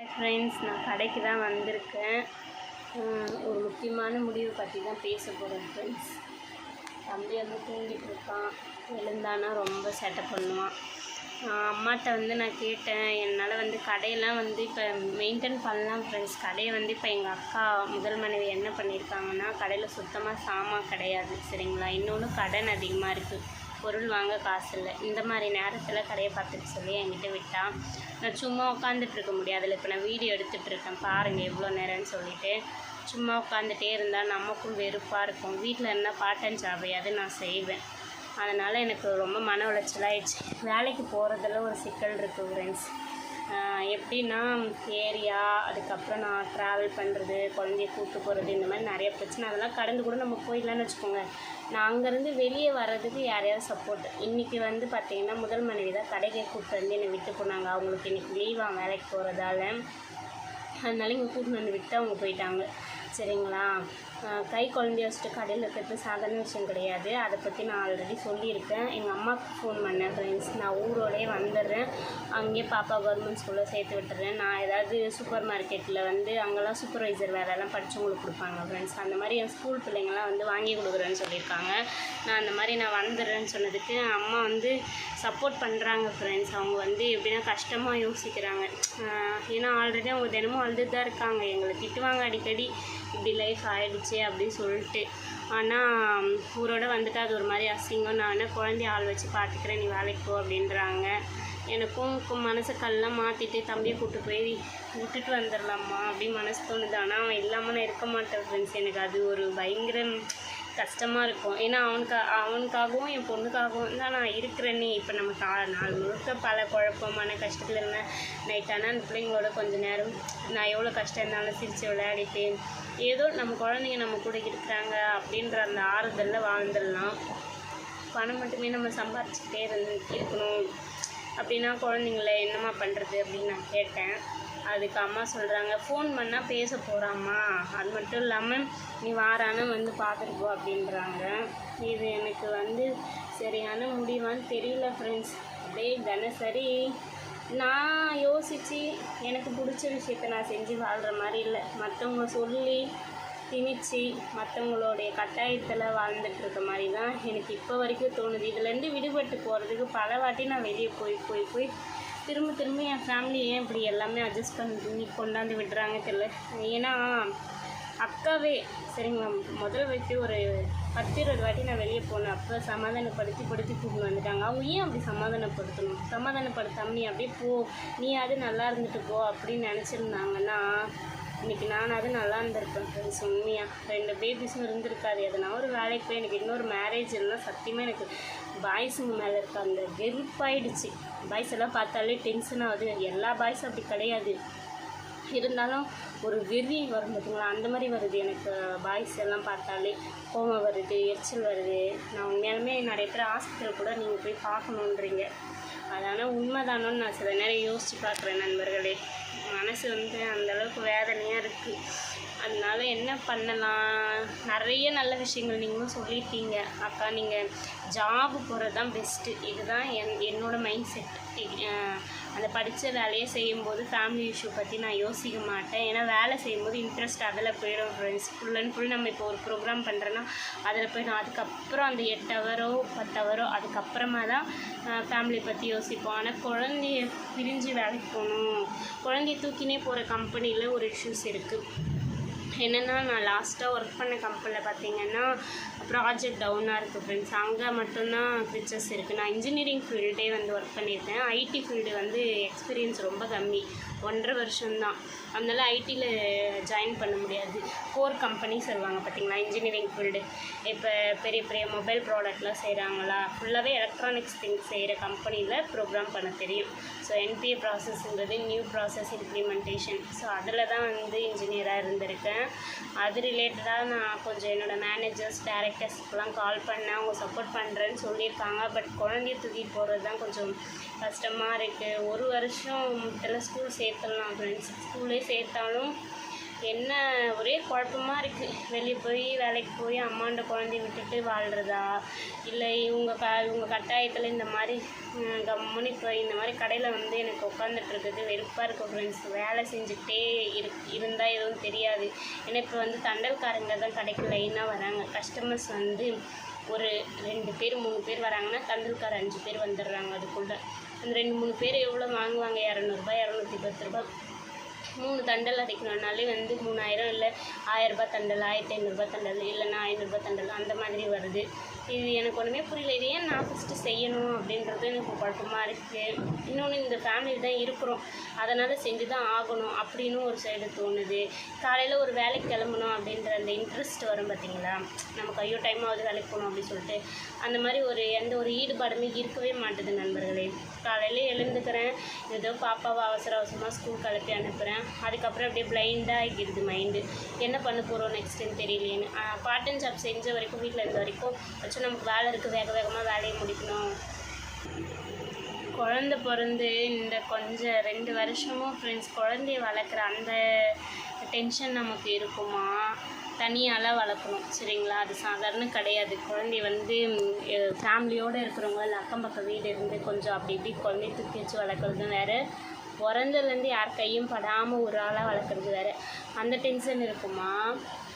Friends நான் கடைக்கு தான் வந்திருக்கேன். ஒரு முக்கியமான முடிவு பற்றி தான் பேச போகிறேன் ஃப்ரெண்ட்ஸ் தம்பி வந்து தூங்கிட்டு இருக்கான். எழுந்தானா ரொம்ப சேட்டை பண்ணுவான். அம்மாட்ட வந்து நான் கேட்டேன் என்னால் வந்து கடையெல்லாம் வந்து இப்போ மெயின்டைன் பண்ணலாம் ஃப்ரெண்ட்ஸ் கடையை வந்து இப்போ எங்கள் அக்கா முதல் மனைவி என்ன பண்ணியிருக்காங்கன்னா கடையில் சுத்தமாக சாமான் கிடையாது சரிங்களா? இன்னொன்று கடன் அதிகமாக இருக்குது பொருள் வாங்க காசு இல்லை. இந்த மாதிரி நேரத்தில் கடையை பார்த்துட்டு சொல்லி என்கிட்ட விட்டான். நான் சும்மா உட்காந்துட்டு இருக்க முடியாதுல்ல இப்போ நான் வீடியோ எடுத்துகிட்டு இருக்கேன். பாருங்கள் எவ்வளோ நேரம்னு சொல்லிட்டு. சும்மா உட்காந்துட்டே இருந்தால் நமக்கும் வெறுப்பாக இருக்கும். வீட்டில் இருந்தால் பார்ட் டைம் ஜாபையாவது நான் செய்வேன். அதனால் எனக்கு ரொம்ப மன உளைச்சலாகிடுச்சு வேலைக்கு போகிறதுல ஒரு சிக்கல் இருக்குது ஃப்ரெண்ட்ஸ் எப்படின்னா ஏரியா அதுக்கப்புறம் நான் ட்ராவல் பண்ணுறது குழந்தைய கூட்டு போகிறது இந்த மாதிரி நிறைய பிரச்சனை. அதெல்லாம் கடந்து கூட நம்ம போயிடலான்னு வச்சுக்கோங்க. நான் அங்கேருந்து வெளியே வர்றதுக்கு யாரையாவது சப்போர்ட் இன்றைக்கி வந்து பார்த்திங்கன்னா முதல் மனைவி தான் கடைக்கு கூப்பிட்டு வந்து என்னை விட்டு போனாங்க. அவங்களுக்கு இன்றைக்கி லீவாக வேலைக்கு போகிறதால அதனால இங்கே கூட்டின்னு வந்து விட்டு அவங்க போயிட்டாங்க. சரிங்களா? கை குழந்தைய வச்சுட்டு கடையில் இருக்கிறது சாதாரண விஷயம் கிடையாது. அதை பற்றி நான் ஆல்ரெடி சொல்லியிருக்கேன். எங்கள் அம்மாவுக்கு ஃபோன் பண்ணேன் ஃப்ரெண்ட்ஸ் நான் ஊரோடே வந்துடுறேன். அங்கேயே பாப்பா கவர்மெண்ட் ஸ்கூலில் சேர்த்து விட்டுறேன். நான் ஏதாவது சூப்பர் மார்க்கெட்டில் வந்து அங்கெல்லாம் சூப்பர்வைசர் வேலைலாம் படித்தவங்களுக்கு கொடுப்பாங்க ஃப்ரெண்ட்ஸ் அந்த மாதிரி என் ஸ்கூல் பிள்ளைங்களாம் வந்து வாங்கி கொடுக்குறேன்னு சொல்லியிருக்காங்க. நான் அந்த மாதிரி நான் வந்துடுறேன்னு சொன்னதுக்கு அம்மா வந்து சப்போர்ட் பண்ணுறாங்க ஃப்ரெண்ட்ஸ் அவங்க வந்து எப்படின்னா கஷ்டமாக யோசிக்கிறாங்க. ஏன்னா ஆல்ரெடி அவங்க தினமும் அழுதுட்டு தான் இருக்காங்க. எங்களை திட்டுவாங்க அடிக்கடி. இப்படி லைஃப் ஆயிடுச்சு அப்படின்னு சொல்லிட்டு. ஆனால் ஊரோட வந்துட்டு அது ஒரு மாதிரி அசிங்கம். நான் வேணால் குழந்தைய ஆள் வச்சு பார்த்துக்கிறேன் நீ வேலைக்கு போ அப்படின்றாங்க. எனக்கும் கு- மனசை கல்லாம் மாற்றிட்டு தம்பியை கூப்பிட்டு போய் விட்டுட்டு வந்துடலாமா அப்படின்னு மனசு தோணுது. ஆனால் அவன் இல்லாமல் நான் இருக்க மாட்டேன் ஃப்ரெண்ட்ஸ் எனக்கு அது ஒரு பயங்கர கஷ்டமாக இருக்கும். ஏன்னா அவனுக்கா அவனுக்காகவும் என் பொண்ணுக்காகவும் தான் நான் இருக்கிறேனே. இப்போ நம்ம கா நாள் முழுக்க பல குழப்பமான கஷ்டத்தில் இருந்தேன். நைட் ஆனால் அந்த பிள்ளைங்களோட கொஞ்சம் நேரம் நான் எவ்வளோ கஷ்டம் இருந்தாலும் சிரித்து விளையாடிட்டு ஏதோ நம்ம குழந்தைங்க நம்ம கூட இருக்கிறாங்க அப்படின்ற அந்த ஆறுதலில் வாழ்ந்துடலாம். பணம் மட்டுமே நம்ம சம்பாரிச்சுக்கிட்டே இருந்து இருக்கணும். அப்படின்னா குழந்தைங்கள என்னம்மா பண்ணுறது அப்படின்னு நான் கேட்டேன். அதுக்கு அம்மா சொல்கிறாங்க ஃபோன் பண்ணால் பேச போகிறாம்மா அது மட்டும் இல்லாமல் நீ வாரான வந்து பார்த்துட்டு போ அப்படின்றாங்க. இது எனக்கு வந்து சரியான முடிவான்னு தெரியல ஃப்ரெண்ட்ஸ் அப்படியே தினசரி நான் யோசித்து எனக்கு பிடிச்ச விஷயத்த நான் செஞ்சு வாழ்கிற மாதிரி இல்லை. மற்றவங்க சொல்லி திணிச்சு மற்றவங்களுடைய கட்டாயத்தில் வாழ்ந்துட்டு இருக்க மாதிரி தான் எனக்கு இப்போ வரைக்கும் தோணுது. இதுலேருந்து விடுபட்டு போகிறதுக்கு பல வாட்டி நான் வெளியே போய் போய் போய் திரும்ப திரும்ப என் ஃபேமிலி ஏன் இப்படி எல்லாமே அட்ஜஸ்ட் பண்ணி கொண்டாந்து விடுறாங்க தெரியல. ஏன்னா அக்காவே சரிங்களா முதல் வச்சு ஒரு பத்து இருபது வாட்டி நான் வெளியே போனேன். அப்போ சமாதானப்படுத்தி படுத்தி கூப்பிட்டு வந்துட்டாங்க. அவங்க ஏன் அப்படி சமாதானப்படுத்தணும்? சமாதானப்படுத்தாம நீ அப்படியே போ. நீ அது நல்லா இருந்துட்டு போ அப்படின்னு நினச்சிருந்தாங்கன்னா இன்னைக்கு நான் அது நல்லா இருந்திருப்பேன் ஃப்ரெண்ட்ஸ் உண்மையாக ரெண்டு பேபிஸும் இருந்திருக்காது. எதனா ஒரு வேலைக்கு போய் எனக்கு இன்னொரு மேரேஜ் இல்லைனா சத்தியமாக எனக்கு பாய்ஸுங்க மேலே இருக்க அந்த வெறுப்பாயிடுச்சு. பாய்ஸ் எல்லாம் பார்த்தாலே டென்ஷன் ஆகுது எல்லா பாய்ஸும் அப்படி கிடையாது. இருந்தாலும் ஒரு வெறி வரும் பார்த்தீங்களா அந்த மாதிரி வருது எனக்கு பாய்ஸ் எல்லாம் பார்த்தாலே. கோவம் வருது எரிச்சல் வருது. நான் உண்மையாலுமே நிறைய பேர் ஹாஸ்பிட்டல் கூட நீங்கள் போய் பார்க்கணுன்றீங்க. அதனால் உண்மைதானோன்னு நான் சில நேரம் யோசித்து பார்க்குறேன் நண்பர்களே. மனசு வந்து அந்த அளவுக்கு வேதனையாக இருக்குது அதனால என்ன பண்ணலாம்? நிறைய நல்ல விஷயங்கள் நீங்களும் சொல்லியிருக்கீங்க. அக்கா நீங்கள் ஜாபு போகிறது தான் பெஸ்ட்டு இதுதான் என் என்னோடய மைண்ட் செட் அந்த படித்த வேலையை செய்யும்போது ஃபேமிலி இஷ்யூ பற்றி நான் யோசிக்க மாட்டேன். ஏன்னா வேலை செய்யும்போது இன்ட்ரெஸ்ட் அதில் போயிடும் ஃப்ரெண்ட்ஸ் ஃபுல் அண்ட் ஃபுல் நம்ம இப்போ ஒரு ப்ரோக்ராம் பண்ணுறோன்னா அதில் போயிடும். அதுக்கப்புறம் அந்த எட்டு ஹவரோ பத்து ஹவரோ அதுக்கப்புறமா தான் ஃபேமிலியை பற்றி யோசிப்போம். ஆனால் குழந்தைய பிரிஞ்சு வேலைக்கு போகணும். குழந்தைய தூக்கினே போகிற கம்பெனியில் ஒரு இஷ்யூஸ் இருக்குது என்னென்னா நான் லாஸ்ட்டாக ஒர்க் பண்ண கம்பெனியில் பார்த்தீங்கன்னா ப்ராஜெக்ட் டவுனாக இருக்குது ஃப்ரெண்ட்ஸ் அங்கே மட்டும்தான் ஃபிச்சர்ஸ் இருக்குது நான் இன்ஜினியரிங் ஃபீல்டே வந்து ஒர்க் பண்ணியிருக்கேன். ஐடி ஃபீல்டு வந்து எக்ஸ்பீரியன்ஸ் ரொம்ப கம்மி. ஒன்றரை வருஷம்தான். அதனால் ஐடியில் ஜாயின் பண்ண முடியாது. கோர் கம்பெனி சொல்லுவாங்க பார்த்தீங்களா இன்ஜினியரிங் ஃபீல்டு இப்போ பெரிய பெரிய மொபைல் ப்ராடக்ட்லாம் செய்கிறாங்களா ஃபுல்லாகவே எலக்ட்ரானிக்ஸ் திங்ஸ் செய்கிற கம்பெனியில் ப்ரோக்ராம் பண்ண தெரியும். ஸோ என்பிஏ ப்ராசஸ்ங்கிறது நியூ ப்ராசஸ் இம்ப்ளிமெண்டேஷன் ஸோ அதில் தான் வந்து இன்ஜினியராக இருந்திருக்கேன். அது ரிலேட்டடாக நான் கொஞ்சம் என்னோடய மேனேஜர்ஸ் டேரக்டர்ஸ்க்கெலாம் கால் பண்ணேன். அவங்க சப்போர்ட் பண்ணுறேன்னு சொல்லியிருக்காங்க. பட் குழந்தைய தூக்கிட்டு போகிறது தான் கொஞ்சம் கஷ்டமாக இருக்குது ஒரு வருஷம் இதில் ஸ்கூல் சேர்த்துடலாம் ஃப்ரெண்ட்ஸ் ஸ்கூல்லே சேர்த்தாலும் என்ன ஒரே குழப்பமா இருக்குது வெளியே போய் வேலைக்கு போய் அம்மாண்ட குழந்தைய விட்டுட்டு வாழ்கிறதா இல்லை இவங்க க இவங்க கட்டாயத்தில் இந்த மாதிரி கம்முனி போய் இப்போ இந்த மாதிரி கடையில் வந்து எனக்கு உட்காந்துட்ருக்குது வெறுப்பாக இருக்கும் ஃப்ரெண்ட்ஸ் வேலை செஞ்சுக்கிட்டே இரு இருந்தால் எதுவும் தெரியாது. ஏன்னா இப்போ வந்து தண்டல்காரங்க தான் கடைக்கு லைனாக வராங்க. கஸ்டமர்ஸ் வந்து ஒரு ரெண்டு பேர் மூணு பேர் வராங்கன்னா தண்டல்கார அஞ்சு பேர் வந்துடுறாங்க அதுக்குள்ளே. அந்த ரெண்டு மூணு பேர் எவ்வளோ வாங்குவாங்க? இரநூறுபா இரநூத்தி பத்து ரூபா. மூணு தண்டல் அடிக்கணும்னாலே வந்து மூணாயிரம் இல்லை ஆயிரரூபா தண்டல் ஆயிரத்தி ஐநூறுரூபா தண்டல் இல்லைன்னா ஐநூறுரூபா தண்டல் அந்த மாதிரி வருது. இது எனக்கு ஒன்றுமே புரியல. இது ஏன் நான் ஃபஸ்ட்டு செய்யணும் அப்படின்றது எனக்கு குழப்பமாக இருக்குது இன்னொன்று இந்த ஃபேமிலியில் தான் இருக்கிறோம். அதனால் செஞ்சு தான் ஆகணும் அப்படின்னு ஒரு சைடு தோணுது. காலையில் ஒரு வேலைக்கு கிளம்பணும் அப்படின்ற அந்த இன்ட்ரெஸ்ட் வரும் பார்த்தீங்களா நமக்கு ஐயோ டைம் ஆகுது வேலைக்கு போகணும் அப்படின்னு சொல்லிட்டு. அந்த மாதிரி ஒரு எந்த ஒரு ஈடுபாடுமே இருக்கவே மாட்டுது நண்பர்களே. காலையில் எழுந்துக்கிறேன். ஏதோ பாப்பாவை அவசர அவசரமாக ஸ்கூல் கிளப்பி அனுப்புகிறேன் அதுக்கப்புறம் அப்படியே பிளைண்டாக ஆகிடுது மைண்டு என்ன பண்ண போகிறோம் நெக்ஸ்ட்டுன்னு தெரியலேன்னு பார்ட் அண்ட் ஜாப் செஞ்ச வரைக்கும் வீட்டில் இருந்த வரைக்கும் வச்சு நமக்கு வேலை இருக்குது வேக வேகமாக வேலையை முடிக்கணும். குழந்த பிறந்து இந்த கொஞ்சம் ரெண்டு வருஷமும் ஃப்ரெண்ட்ஸ் குழந்தைய வளர்க்குற அந்த டென்ஷன் நமக்கு இருக்குமா? தனியால் வளர்க்கணும் சரிங்களா? அது சாதாரண கிடையாது. குழந்தைய வந்து ஃபேமிலியோடு இருக்கிறவங்க இல்லை அக்கம் பக்கம் வீடு இருந்து கொஞ்சம் அப்படி இப்படி குழந்தைய தூக்கி வச்சு வளர்க்குறது வேறு. பிறந்ததுலேருந்து யார் கையும் படாமல் ஒரு ஆளாக வளர்க்குறது வேறு. அந்த டென்ஷன் இருக்குமா?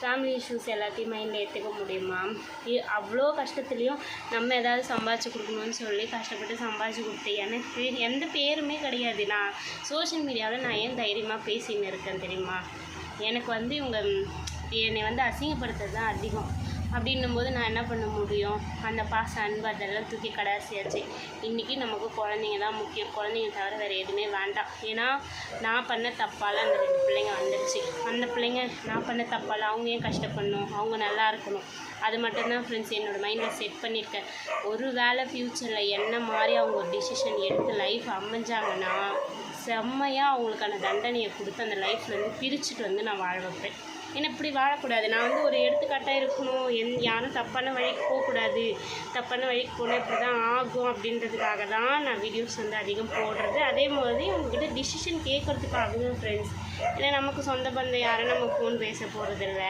ஃபேமிலி இஷ்யூஸ் எல்லாத்தையும் மைண்டில் ஏற்றுக்க முடியுமா இ- அவ்வளோ கஷ்டத்துலேயும் நம்ம ஏதாவது சம்பாதிச்சு கொடுக்கணும்னு சொல்லி கஷ்டப்பட்டு சம்பாதிச்சு கொடுத்து எனக்கு எந்த பேருமே கிடையாது. நான் சோஷியல் மீடியாவில் நான் ஏன் தைரியமாக பேசின்னு இருக்கேன் தெரியுமா? எனக்கு வந்து இவங்க என்னை வந்து அசிங்கப்படுத்துறது தான் அதிகம். அப்படின்னும் போது நான் என்ன பண்ண முடியும்? அந்த பாசம் அன்பு அதெல்லாம் தூக்கி கடைசியாச்சு. இன்றைக்கி நமக்கு குழந்தைங்க தான் முக்கியம். குழந்தைங்க தவிர வேறு எதுவுமே வேண்டாம். ஏன்னா நான் பண்ண தப்பால் அந்த ரெண்டு பிள்ளைங்க வந்துடுச்சு அந்த பிள்ளைங்க நான் பண்ண தப்பால் அவங்க ஏன் கஷ்டப்படணும்? அவங்க நல்லா இருக்கணும். அது மட்டும்தான் ஃப்ரெண்ட்ஸ் என்னோடய மைண்டில் செட் பண்ணியிருக்கேன். ஒரு வேளை ஃப்யூச்சரில் என்ன மாதிரி அவங்க ஒரு டிசிஷன் எடுத்து லைஃப் அமைஞ்சாங்கன்னா செம்மையாக அவங்களுக்கான தண்டனையை கொடுத்து அந்த லைஃப்லேருந்து பிரிச்சுட்டு வந்து நான் வாழ வைப்பேன். ஏன்னா இப்படி வாழக்கூடாது. நான் வந்து ஒரு எடுத்துக்காட்டாக இருக்கணும். என் யாரும் தப்பான வழிக்கு போகக்கூடாது. தப்பான வழிக்கு போனால் இப்படி தான் ஆகும் அப்படின்றதுக்காக தான் நான் வீடியோஸ் வந்து அதிகம் போடுறது. அதே மாதிரி அவங்கக்கிட்ட டிசிஷன் கேட்குறதுக்காகவும் ஃப்ரெண்ட்ஸ் ஏன்னா நமக்கு சொந்த பந்தம் யாரும் நம்ம ஃபோன் பேச போகிறதில்ல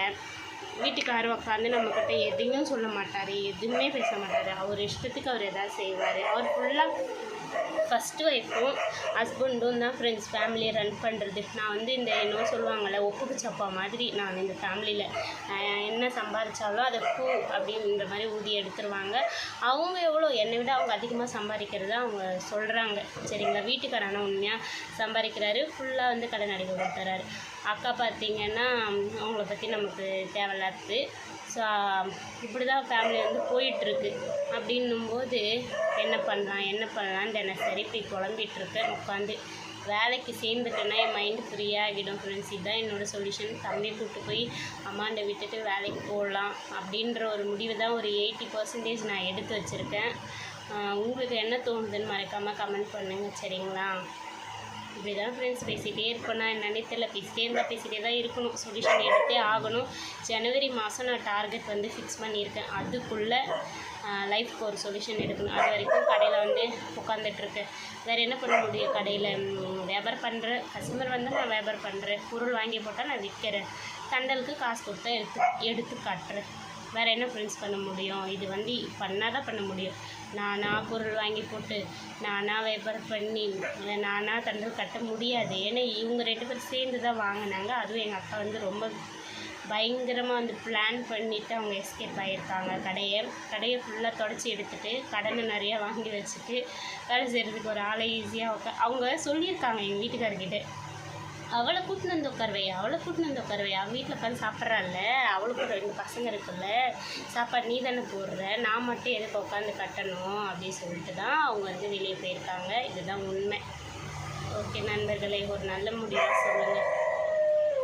வீட்டுக்காரர் உட்காந்து நம்மக்கிட்ட எதையும் சொல்ல மாட்டார். எதுவுமே பேச மாட்டார். அவர் இஷ்டத்துக்கு அவர் எதாவது செய்வார். அவர் ஃபுல்லாக ஃபஸ்ட்டு ஒய்ஃபும் ஹஸ்பண்டும் தான் ஃப்ரெண்ட்ஸ் ஃபேமிலியை ரன் பண்ணுறது நான் வந்து இந்த என்னவோ சொல்லுவாங்கள்ல ஒப்புக்கு சப்பா மாதிரி நான் இந்த ஃபேமிலியில் என்ன சம்பாதிச்சாலும் அதை பூ அப்படின்ற மாதிரி ஊதி எடுத்துருவாங்க. அவங்க எவ்வளோ என்னை விட அவங்க அதிகமாக சம்பாதிக்கிறத அவங்க சொல்கிறாங்க சரிங்களா? வீட்டுக்காரான உண்மையாக சம்பாதிக்கிறாரு. ஃபுல்லாக வந்து கடன் அடைக்க கொடுத்துறாரு. அக்கா பார்த்திங்கன்னா அவங்கள பற்றி நமக்கு தேவையில்லாது ஸோ இப்படி தான் ஃபேமிலி வந்து போயிட்டுருக்கு. அப்படின்னும்போது என்ன பண்ணலாம் என்ன பண்ணலாம் தினசரி இப்படி குழம்பிட்டுருக்கேன் உட்காந்து வேலைக்கு சேர்ந்துட்டேன்னா என் மைண்டு ஃப்ரீயாகிடும் ஃப்ரெண்ட்ஸ் இதுதான் என்னோடய சொல்யூஷன் தம்பி கூப்பிட்டு போய் அம்மாண்ட விட்டுட்டு வேலைக்கு போகலாம். அப்படின்ற ஒரு முடிவு தான் ஒரு எயிட்டி பர்சன்டேஜ் நான் எடுத்து வச்சுருக்கேன். உங்களுக்கு என்ன தோணுதுன்னு மறக்காமல் கமெண்ட் பண்ணுங்கள் சரிங்களா? இப்படி தான் ஃப்ரெண்ட்ஸ் பேசிகிட்டே இருப்பேனா என்னன்னே தெரியல. பேசிட்டே இருந்தால் பேசிகிட்டே தான் இருக்கணும். சொல்யூஷன் எடுத்தே ஆகணும். ஜனவரி மாதம் நான் டார்கெட் வந்து ஃபிக்ஸ் பண்ணியிருக்கேன். அதுக்குள்ளே லைஃப்க்கு ஒரு சொல்யூஷன் எடுக்கணும். அது வரைக்கும் கடையில் வந்து உட்காந்துட்ருக்கேன் வேறு என்ன பண்ண முடியும்? கடையில் வியாபாரம் பண்ணுறேன் கஸ்டமர் வந்து நான் வியாபாரம் பண்ணுறேன் பொருள் வாங்கி போட்டால் நான் விற்கிறேன் தண்டலுக்கு காசு கொடுத்தா எடுத்து எடுத்து காட்டுறேன். வேறு என்ன ஃப்ரெண்ட்ஸ் பண்ண முடியும்? இது வந்து பண்ணால் தான் பண்ண முடியும். நானாக பொருள் வாங்கி போட்டு நானாக வியாபாரம் பண்ணி இல்லை நானாக தண்டல் கட்ட முடியாது. ஏன்னா இவங்க ரெண்டு பேரும் சேர்ந்து தான் வாங்கினாங்க. அதுவும் எங்கள் அக்கா வந்து ரொம்ப பயங்கரமாக வந்து பிளான் பண்ணிவிட்டு அவங்க எஸ்கேப் ஆகியிருக்காங்க கடையை கடையை ஃபுல்லாக தொடச்சி எடுத்துகிட்டு கடனை நிறையா வாங்கி வச்சுட்டு வேலை செய்கிறதுக்கு ஒரு ஆளை ஈஸியாக அவங்க சொல்லியிருக்காங்க எங்கள் வீட்டுக்காரர்கிட்ட. அவளை கூட்டின்னு வந்து உட்காருவையா அவளை கூட்டின்னு வந்து உட்காருவையா அவன் வீட்டில் உட்காந்து சாப்பிட்றாள்ல அவளுக்கு ரெண்டு பசங்க இருக்குல்ல. சாப்பாடு நீ தானே போடுற? நான் மட்டும் எதுக்கு உட்காந்து கட்டணும் அப்படின்னு சொல்லிட்டு தான் அவங்க வந்து வெளியே போயிருக்காங்க. இதுதான் உண்மை. ஓகே நண்பர்களே ஒரு நல்ல முடிவாக சொல்லுங்கள்